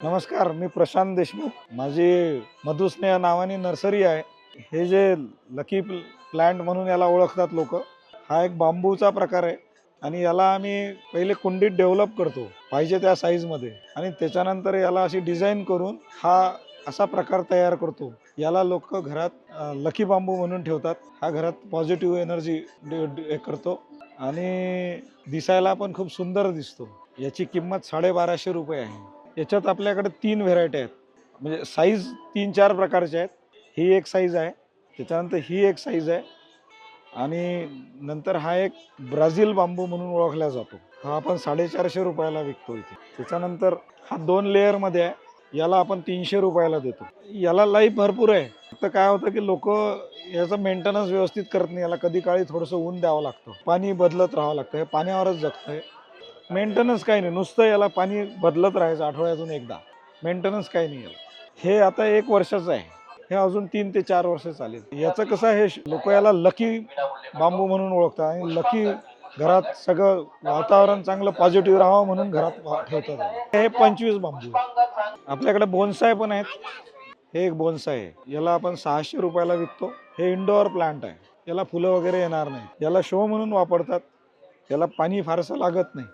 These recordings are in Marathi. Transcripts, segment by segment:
नमस्कार मी प्रशांत देशमुख. माझी मधुस्नेह नावाने नर्सरी आहे. हे जे लकी प्लांट म्हणून याला ओळखतात लोक हा एक बांबूचा प्रकार आहे आणि याला आम्ही पहिले कुंडीत डेव्हलप करतो पाहिजे त्या साईजमध्ये आणि त्याच्यानंतर याला अशी डिझाईन करून हा असा प्रकार तयार करतो. याला लोक घरात लकी बांबू म्हणून ठेवतात. हा घरात पॉझिटिव्ह एनर्जी हे करतो आणि दिसायला पण खूप सुंदर दिसतो. याची किंमत साडेबाराशे रुपये आहे. याच्यात आपल्याकडे तीन व्हेरायटी आहेत. म्हणजे साईज तीन चार प्रकारचे आहेत. ही एक साईज आहे. त्याच्यानंतर ही एक साईज आहे. आणि नंतर हा एक ब्राझील बांबू म्हणून ओळखला जातो. हा आपण साडेचारशे रुपयाला विकतो इथे. त्याच्यानंतर हा दोन लेअरमध्ये आहे. याला आपण तीनशे रुपयाला देतो. याला लाईफ भरपूर आहे. फक्त काय होतं की लोक याचं मेंटेनन्स व्यवस्थित करत नाही. याला कधी काळी थोडंसं ऊन द्यावं लागतं. पाणी बदलत राहावं लागतं. हे पाण्यावरच जगतं आहे मेंटेनन्स काही नाही. नुसतं याला पाणी बदलत राहायचं आठवड्यातून एकदा. मेंटेनन्स काही नाही याला. हे आता एक वर्षाचं आहे. हे अजून तीन ते चार वर्ष चालेल. याचं कसं आहे लोक याला लकी बांबू म्हणून ओळखतात आणि लकी घरात सगळं वातावरण चांगलं पॉझिटिव्ह राहावं म्हणून घरात वा- ठेवतात. हे पंचवीस बांबू आपल्याकडे बोनसाय पण आहेत. हे एक बोनसाय आहे. याला आपण सहाशे रुपयाला विकतो. हे इंडोअर प्लांट आहे. याला फुलं वगैरे येणार नाही. याला शो म्हणून वापरतात. याला पाणी फारसं लागत नाही.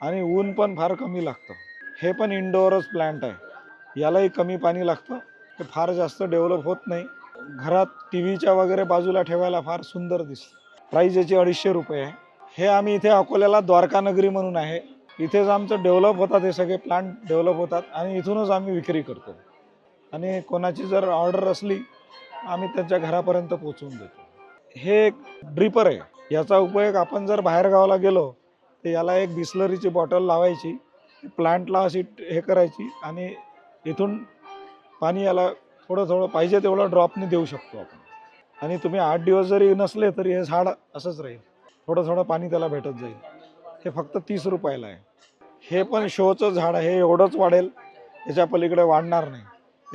आणि ऊन पण फार कमी लागतं. हे पण इंडोअरच प्लांट आहे. यालाही कमी पाणी लागतं. ते फार जास्त डेव्हलप होत नाही. घरात टी व्हीच्या वगैरे बाजूला ठेवायला फार सुंदर दिसतं. प्राईज याची अडीचशे रुपये आहे. हे आम्ही इथे अकोल्याला द्वारकानगरी म्हणून आहे. इथेच आमचं डेव्हलप होतात हे सगळे प्लांट डेव्हलप होतात आणि इथूनच आम्ही विक्री करतो. आणि कोणाची जर ऑर्डर असली आम्ही त्यांच्या घरापर्यंत पोचवून देतो. हे एक ड्रिपर आहे. याचा उपयोग आपण जर बाहेरगावाला गेलो तर याला एक बिस्लरीची बॉटल लावायची प्लांटला अशी हे करायची आणि इथून पाणी याला थोडं थोडं पाहिजे तेवढं ड्रॉपने देऊ शकतो आपण. आणि तुम्ही आठ दिवस जरी नसले तरी हे झाड असंच राहील. थोडं थोडं पाणी त्याला भेटत जाईल. हे फक्त तीस रुपयाला आहे. हे पण शोचं झाड आहे एवढंच वाढेल याच्या पलीकडे वाढणार नाही.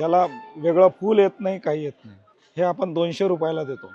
याला वेगळं फूल येत नाही काही येत नाही. हे आपण दोनशे रुपयाला देतो.